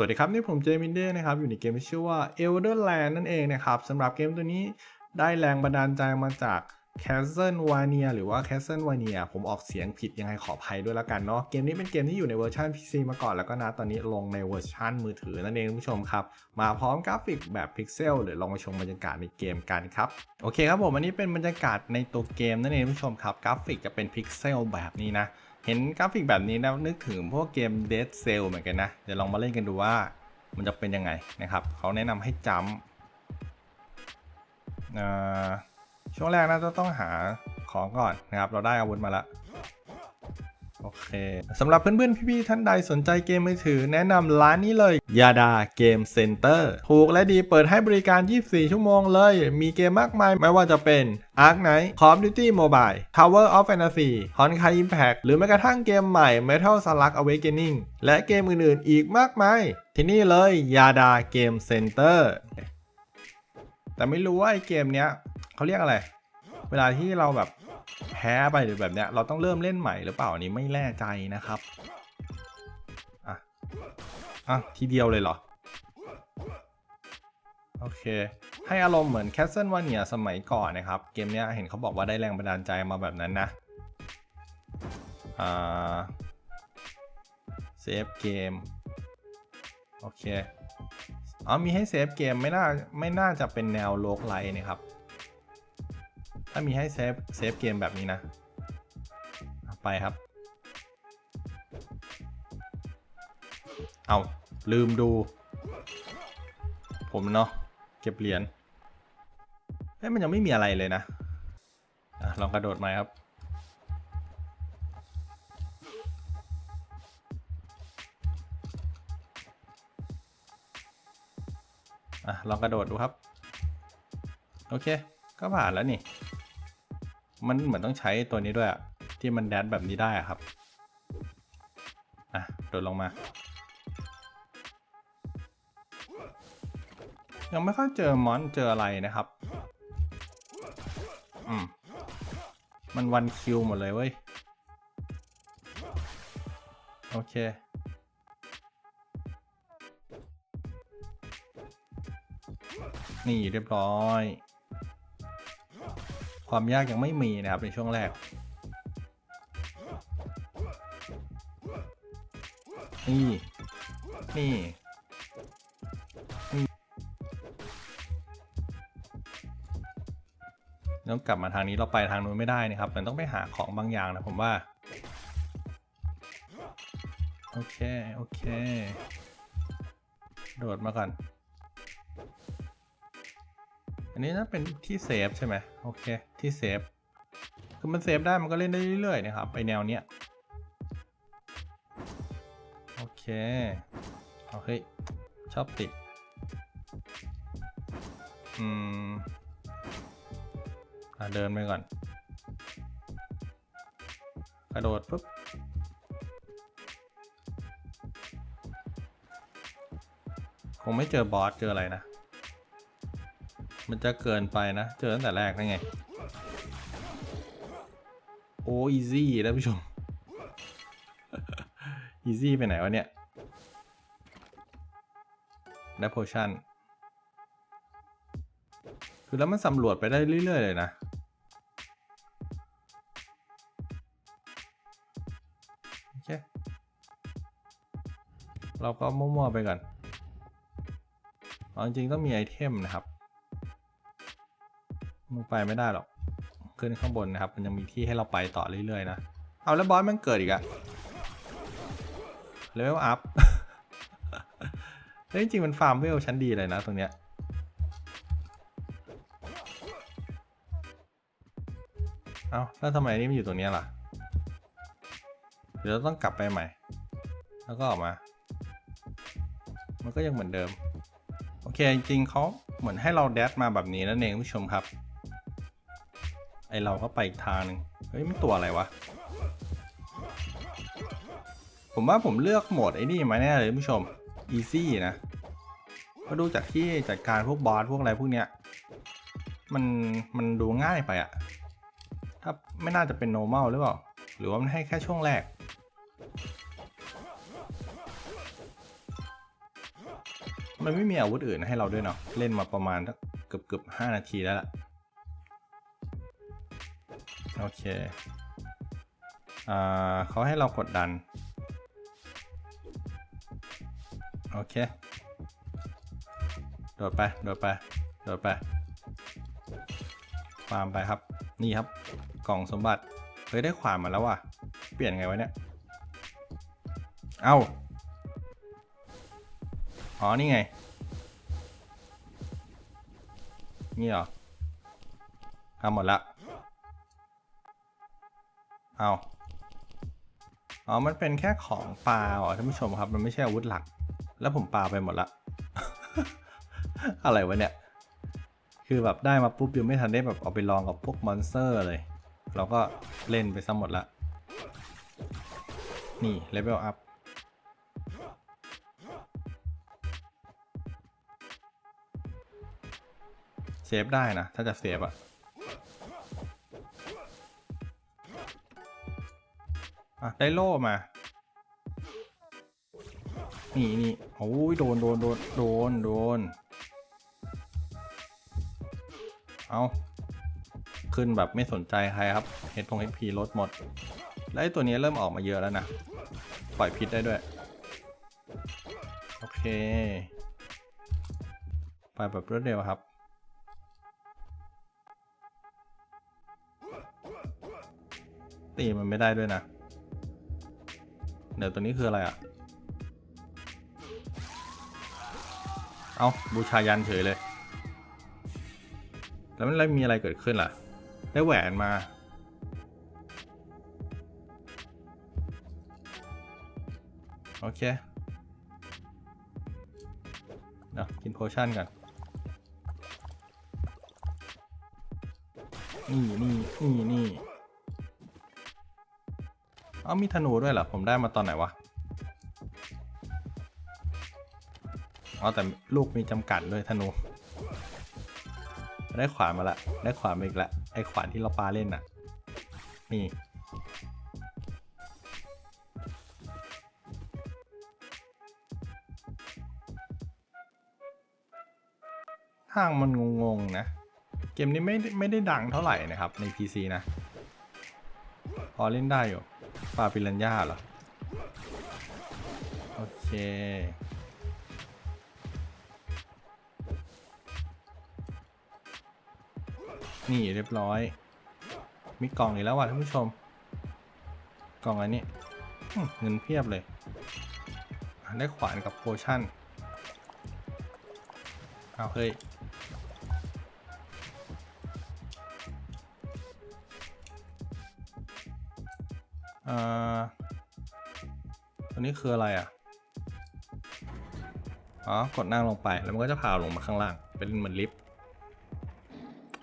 สวัสดีครับ นี่ผมเจมินเดนะครับ อยู่ในเกมที่ชื่อว่า Elderland นั่นเองนะครับสำหรับเกมตัวนี้ได้แรงบันดาลใจมาจาก Castlevania หรือว่า Castlevania ผมออกเสียงผิดยังไงขออภัยด้วยละกันเนาะเกมนี้เป็นเกมที่อยู่ในเวอร์ชัน PC มาก่อนแล้วก็นะตอนนี้ลงในเวอร์ชันมือถือนั่นเองคุณผู้ชมครับ มาพร้อมกราฟิกแบบพิกเซลเดี๋ยลองมาชมบรรยากาศในเกมกันครับ โอเคครับผมอันนี้เป็นบรรยากาศในตัวเกมนั่นเองคุณผู้ชมครับกราฟิกจะเป็นพิกเซลแบบนี้นะ เห็นกราฟิกแบบนี้แล้วนึกถึงพวกเกม Dead Cell เหมือนกันนะ เดี๋ยวลองมาเล่นกันดูว่ามันจะเป็นยังไงนะครับ เขาแนะนำให้จำช่วงแรกน่าจะต้องหาของก่อนนะครับ เราได้อาวุธมาแล้ว โอเคสำหรับเพื่อนๆ พี่ๆ ท่านใดสนใจเกมมือถือแนะนำร้านนี้เลยยาดาเกมเซ็นเตอร์ถูกและดีเปิดให้บริการ 24 ชั่วโมงเลย มีเกมมากมายไม่ว่าจะเป็น Ark Knight Call of Duty Mobile Tower of Fantasy Honkai Impact หรือแม้กระทั่งเกมใหม่ Metal Slug Awakening และเกมอื่นๆ อีกมากมาย ที่นี่เลยยาดาเกมเซ็นเตอร์แต่ไม่รู้ว่าไอเกมเนี้ยเขาเรียกอะไร เวลาที่เราแบบ พ้ไปหรือแบบเนี้ยเราต้องเริ่มเล่นใหม่หรือเปล่าอันนี้ไม่แน่ใจนะครับอะอะทีเดียวเลยเหรอโอเค ให้อารมณ์เหมือน Castlevania สมัยก่อนนะครับ เกมเนี้ยเห็นเขาบอกว่าได้แรงบันดาลใจมาแบบนั้นนะอ่าเซฟเกมโอเคอ๋อมีให้เซฟเกมไม่น่าไม่น่าจะเป็นแนวโลกไลท์นะครับ ถ้ามีให้เซฟเซฟเกมแบบนี้นะ ไปครับ เอาลืมดู ผมเนาะเก็บเหรียญเอ้ยมันยังไม่มีอะไรเลยนะอะลองกระโดดมาครับ อะลองกระโดดดูครับ โอเค ก็ผ่านแล้วนี่ มันเหมือนต้องใช้ตัวนี้ด้วยที่มันแดดแบบนี้ได้ครับ อะ โดดลงมา ยังไม่ค่อยเจอมอนเจออะไรนะครับ อืม มันวันคิวหมดเลยเว้ย โอเคนี่เรียบร้อย ความยากยังไม่มีนะครับในช่วงแรกนี่นี่นี่ต้องกลับมาทางนี้เราไปทางนู้นไม่ได้นะครับมันต้องไปหาของบางอย่างนะผมว่า โอเค โอเค โดดมาก่อน อันนี้น่าเป็นที่เซฟใช่ไหมโอเคที่เซฟคือมันเซฟได้มันก็เล่นได้เรื่อยๆนะครับไอแนวเนี้ยโอเคเอาเฮ้ยชอบติดอืมอะเดินไปก่อน กระโดดปุ๊บคงไม่เจอบอสเจออะไรนะ มันจะเกินไปนะ เจอตั้งแต่แรกได้ไง โอ้อีซี่แล้วผู้ชม อีซี่ไปไหนวะเนี่ยได้โพชั่น คือแล้วมันสำรวจไปได้เรื่อย ๆ เลยนะ โอเค เราก็มั่วๆไปก่อน จริงๆต้องมีไอเทมนะครับ มึงไปไม่ได้หรอก ขึ้นข้างบนนะครับ มันยังมีที่ให้เราไปต่อเรื่อยๆนะ เอาแล้วบอสมันเกิดอีกอะเลเวลอัพเฮ้ยจริงๆมันฟาร์มเวลชั้นดีเลยนะตรงเนี้ย เอาแล้วทำไมนี่มันอยู่ตรงเนี้ยล่ะ เดี๋ยวเราต้องกลับไปใหม่ แล้วก็ออกมา มันก็ยังเหมือนเดิม โอเคจริงๆเขาเหมือนให้เราแดดมาแบบนี้นั่นเองผู้ชมครับ ไอเราก็ไปอีกทางหนึ่งเฮ้ยมันตัวอะไรวะ ผมว่าผมเลือกโหมดไอ้นี่มาแน่เลยผู้ชม easy นะก็ดูจากที่จัดการพวกบอสพวกอะไรพวกเนี้ย มันมันดูง่ายไปอะถ้าไม่น่าจะเป็น normal หรือเปล่า หรือว่ามันให้แค่ช่วงแรก มันไม่มีอาวุธอื่นให้เราด้วยเนาะเล่นมาประมาณเกือบเกือบห้านาทีแล้วล่ะ โอเค อ่าเขาให้เรากดดัน โอเค โดดไป โดดไป โดดไปฟาร์มไปครับ นี่ครับ กล่องสมบัติ เฮ้ยได้ขวานมาแล้วว่ะ เปลี่ยนไงวะเนี่ย เอ้า อ๋อ นี่ไง นี่เหรอทำหมดละ เอาอ๋อ มันเป็นแค่ของปลาอ๋อท่านผู้ชมครับ มันไม่ใช่อาวุธหลัก แล้วผมปาไปหมดละ อะไรวะเนี่ย คือแบบได้มาปุ๊บยังไม่ทันได้แบบเอาไปลองกับพวกมอนสเตอร์เลย เราก็เล่นไปซะหมดละ นี่เลเวลอัพเซฟได้นะ ถ้าจะเซฟอะ อะ ได้โล่มา นี่นี่โอ้ยโดนโดนโดนโดนโดน เอาขึ้นแบบไม่สนใจใครครับเฮดพงเฮดพีลดหมด แล้วตัวนี้เริ่มออกมาเยอะแล้วนะ ปล่อยพิษได้ด้วย โอเค ไปแบบรวดเร็วครับตีมันไม่ได้ด้วยนะ เดี๋ยวตัวนี้คืออะไรอะ เอาบูชายันเฉยเลย แล้วมันแล้วมีอะไรเกิดขึ้นล่ะ ได้แหวนมา โอเคเดี๋ยวกินโพชั่นก่อนนี่นี่นี่นี่ เอามีธนูด้วยเหรอ ผมได้มาตอนไหนวะอ๋อแต่ลูกมีจำกัดด้วยธนู ได้ขวานมาละ ได้ขวานมาอีกละ ไอขวานที่เราปาเล่นน่ะ นี่ ทางมันงงๆนะ เกมนี้ไม่ได้ไม่ได้ดังเท่าไหร่นะครับใน PC นะ พอเล่นได้อยู่ ปาปิรันย่าเหรอ โอเคนี่เรียบร้อย มีกล่องอีกแล้วว่ะท่านผู้ชม กล่องอะไรนี่เงินเพียบเลย ได้ขวานกับโพชั่น เอาเฮ้ย อ่าตัวนี้คืออะไรอะ อ๋อ กดนั่งลงไปแล้วมันก็จะพาลงมาข้างล่าง เป็นเหมือนลิฟต์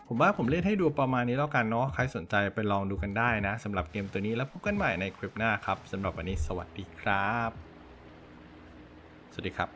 ผมว่าผมเล่นให้ดูประมาณนี้แล้วกันเนาะ ใครสนใจไปลองดูกันได้นะสำหรับเกมตัวนี้แล้วพบกันใหม่ในคลิปหน้าครับสำหรับวันนี้สวัสดีครับ สวัสดีครับ